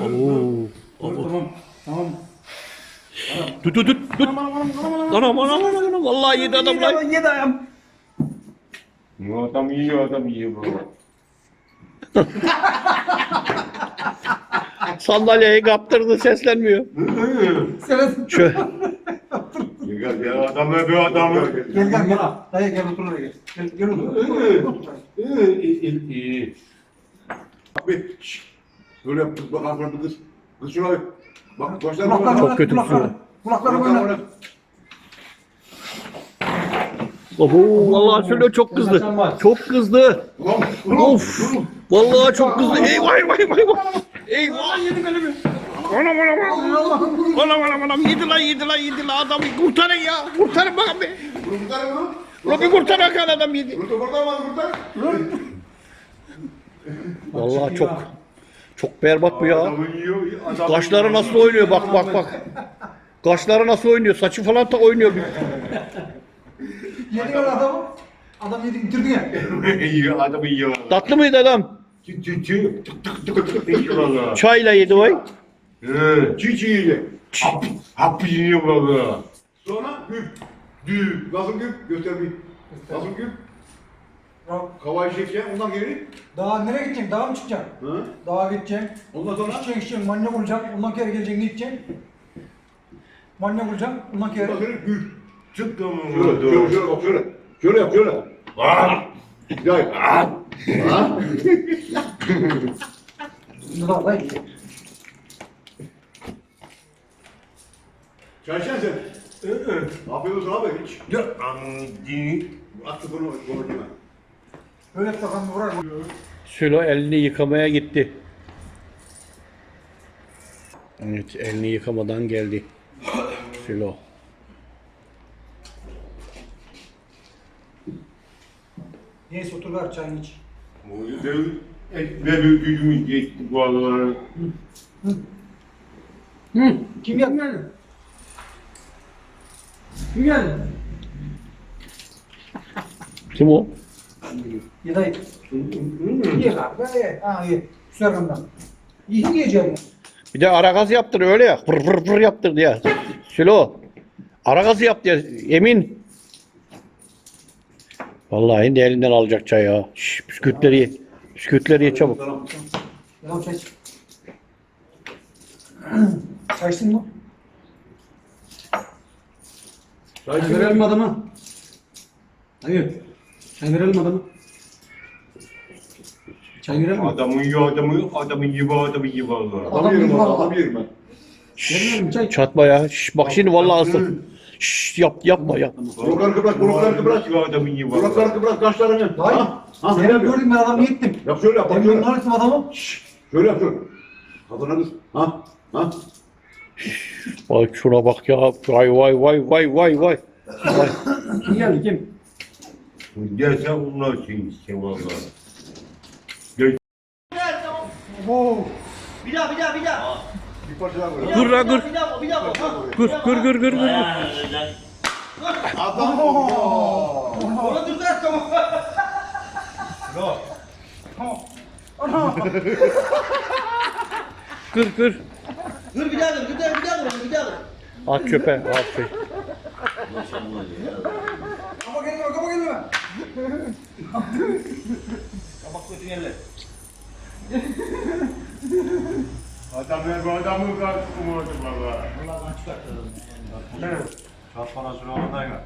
Oo. Tamam. Tamam. Tut tut tut tut. Anam anam anam anam. Vallahi yedi adam lan. Yedi ayağım. Adam yiyor adam yiyor baba. Sandalyeyi kaptırdı seslenmiyor. Şu Gel gel adamı bir adamı. Gel gel gel. Dayı gel otur oraya gel. Gel gel otur. İyi iyi. Abi şşş. Böyle yaptık bak arkadaşlar kız. Kız şuna bak. Bak başlarına Kulaklarını Çok kötü. Kulaklarını Kulaklarına oynat. Oho, vallahi şöyle çok kızdı. Çok kızdı. Ulan, ulan, Of. Vallahi çok kızdı. Ey vay vay vay vay. Eyvah yedi kalemi. Anam anam anam. Anam anam anam yedi lan yedi lan yedi lan adamı kurtarın ya. Kurtarın bakalım be. Kurtar bunu. Ulan bir kurtar bakalım adam yedi. Bunu kurtarmaz kurtar. Vallahi çok çok berbat bu ya. Adamı yiyor. adamı Kaşları nasıl oynuyor bak bak bak. Kaşları nasıl oynuyor? Saçı falan da oynuyor. Yedi gel adamı. Adam yedi bitirdi ya. yiyor adamı yiyor. Tatlı mıydı adam? Çı çı çı. Tık tık tık tık yiyor valla. Çayla yedi vay. He, Çi çi yiyor. Hap hap yiyor valla. Sonra güp. Düğüm. Nasıl güp? Göster bir. Nasıl güp? Yok. Kavayı çekeceksin ondan geri. Daha nereye gideceksin? Dağa mı çıkacaksın? Hı? Dağa gideceksin. Ondan sonra. İçeceksin içeceksin. Manyak olacaksın. Ondan kere geleceksin. Ne içeceksin? Manyak olacaksın. Ondan kere. Ondan sonra güp. Çık ama. Şöyle, şöyle, şöyle bak şöyle. Şöyle yap, şöyle. Ah! Gel. Ha? Dur dayı. Çay içeceksin sen. Afiyet olsun abi hiç. Ya andi. Attı bunu konuşma. Böyle bakalım vurar. Sülo elini yıkamaya gitti. Evet elini yıkamadan geldi. Sülo. Neyse otur ver çayını iç. Ekme bir gücümüz geçti bu aralara. Kim geldi? Kim geldi? Kim o? İyi yiyeceğim. Bir de ara gaz yaptır öyle ya. Fır fır fır yaptırdı ya. Sülo. Ara gazı yaptı ya. Emin. Vallahi de elinden alacak çay ya. Şş, bisküvitleri ye. Bisküvitleri ye çabuk. Yalan çay. Çay içtin mi? Çay Çay verelim adama. Hayır. Çay verelim adama. Çay verelim mi? Adamı yiyor adamı, adamı yiyor adamı valla. Adam yerim ben, adam yerim ben. Çay? Çatma ya. Şş, bak şimdi vallahi ısır. Şş, yap, yapma ya. Kulaklarını kıbrak, kulaklarını kıbrak. Yiyor adamı yiyor Kulaklarını valla. kıbrak, kaşlarını. Dayı. Ha? Ha? Seni yap. gördüm ben adamı yettim. Yap şöyle yap, bak Ben şöyle. ettim adamı. Şöyle yap şöyle. Kafana kız. Ha? Ha? Vay şuna bak ya. Vay vay vay vay vay vay. Vay. Kim geldi kim? Gel sen onlar şey işte valla. Bir daha bir daha bir daha. Bir parça daha koy. Gur lan gur. Bir daha bir daha. Ha. Gur gur gur gur gur. Adam. Ona dur da tamam. Gur gur. Dur bir daha dur bir daha dur bir daha dur. At çöpe. At şey. Ama gelme ama gelme. Bak kötü yerler. Adamı bu adamı kalktı mı valla. Allah'tan çıkartalım. Çarpana sonra ondan ya.